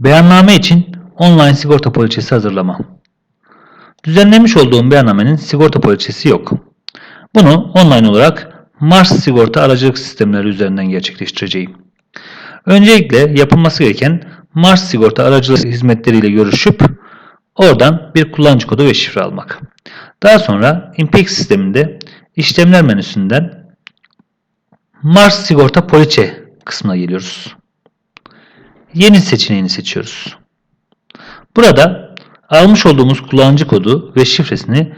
Beyanname için online sigorta poliçesi hazırlama. Düzenlemiş olduğum beyannamenin sigorta poliçesi yok. Bunu online olarak Mars Sigorta Aracılık Sistemleri üzerinden gerçekleştireceğim. Öncelikle yapılması gereken Mars Sigorta Aracılık hizmetleriyle görüşüp oradan bir kullanıcı kodu ve şifre almak. Daha sonra Impex sisteminde işlemler menüsünden Mars Sigorta Poliçe kısmına geliyoruz. Yeni seçeneğini seçiyoruz. Burada almış olduğumuz kullanıcı kodu ve şifresini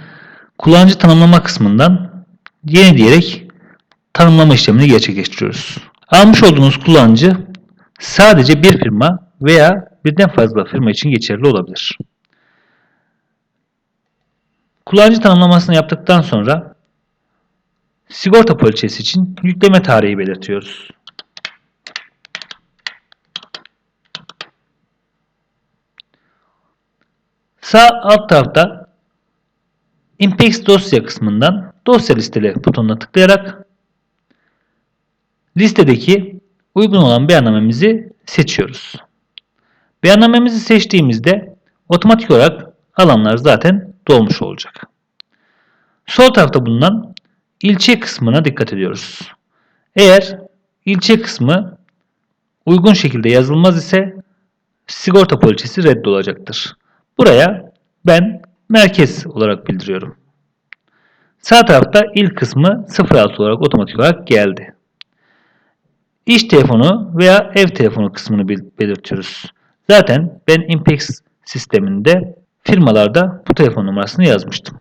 kullanıcı tanımlama kısmından yeni diyerek tanımlama işlemini gerçekleştiriyoruz. Almış olduğunuz kullanıcı sadece bir firma veya birden fazla firma için geçerli olabilir. Kullanıcı tanımlamasını yaptıktan sonra sigorta poliçesi için yükleme tarihi belirtiyoruz. Sağ alt tarafta Impex dosya kısmından dosya listele butonuna tıklayarak listedeki uygun olan beyannamemizi seçiyoruz. Beyannamemizi seçtiğimizde otomatik olarak alanlar zaten dolmuş olacak. Sol tarafta bulunan ilçe kısmına dikkat ediyoruz. Eğer ilçe kısmı uygun şekilde yazılmaz ise sigorta poliçesi reddolacaktır. Buraya ben merkez olarak bildiriyorum. Sağ tarafta il kısmı 06 olarak otomatik olarak geldi. İş telefonu veya ev telefonu kısmını belirtiyoruz. Zaten ben Impex sisteminde firmalarda bu telefon numarasını yazmıştım.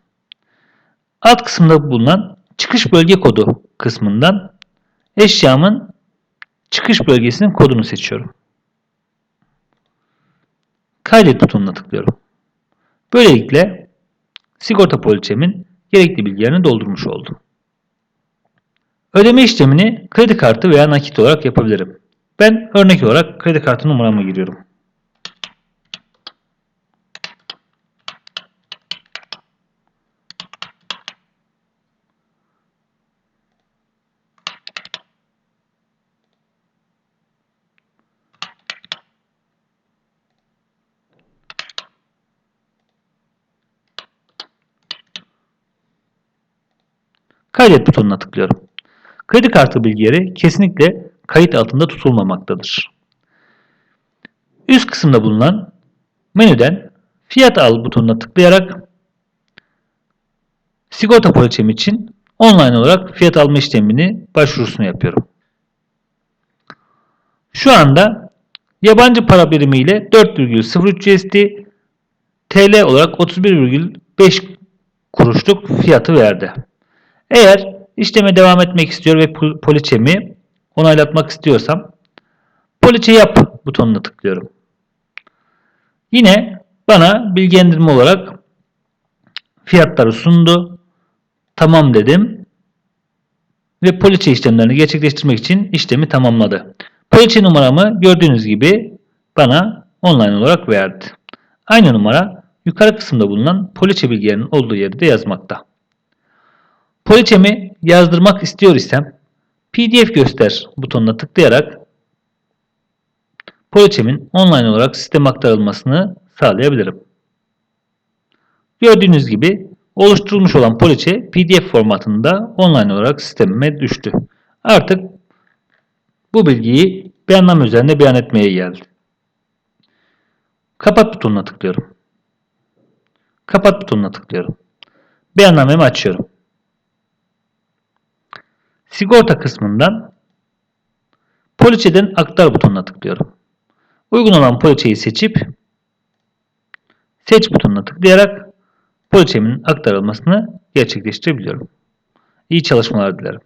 Alt kısımda bulunan çıkış bölge kodu kısmından eşyamın çıkış bölgesinin kodunu seçiyorum. Kaydet butonuna tıklıyorum. Böylelikle sigorta poliçemin gerekli bilgilerini doldurmuş oldum. Ödeme işlemini kredi kartı veya nakit olarak yapabilirim. Ben örnek olarak kredi kartı numaramı giriyorum. Kaydet butonuna tıklıyorum. Kredi kartı bilgileri kesinlikle kayıt altında tutulmamaktadır. Üst kısımda bulunan menüden fiyat al butonuna tıklayarak sigorta poliçem için online olarak fiyat alma işlemini başvurusunu yapıyorum. Şu anda yabancı para birimiyle 4,03 USD TL olarak 31,5 kuruşluk fiyatı verdi. Eğer işleme devam etmek istiyor ve pol- poliçemi onaylatmak istiyorsam poliçe yap butonuna tıklıyorum. Yine bana bilgilendirme olarak fiyatları sundu. Tamam dedim. Ve poliçe işlemlerini gerçekleştirmek için işlemi tamamladı. Poliçe numaramı gördüğünüz gibi bana online olarak verdi. Aynı numara yukarı kısımda bulunan poliçe bilgilerinin olduğu yerde yazmakta. Poliçemi yazdırmak istiyor isem PDF göster butonuna tıklayarak poliçemin online olarak sisteme aktarılmasını sağlayabilirim. Gördüğünüz gibi oluşturulmuş olan poliçe PDF formatında online olarak sistemime düştü. Artık bu bilgiyi beyanname üzerinde beyan etmeye geldi. Kapat butonuna tıklıyorum. Kapat butonuna tıklıyorum. Beyannamemi açıyorum. Sigorta kısmından poliçeden aktar butonuna tıklıyorum. Uygun olan poliçeyi seçip seç butonuna tıklayarak poliçemin aktarılmasını gerçekleştirebiliyorum. İyi çalışmalar dilerim.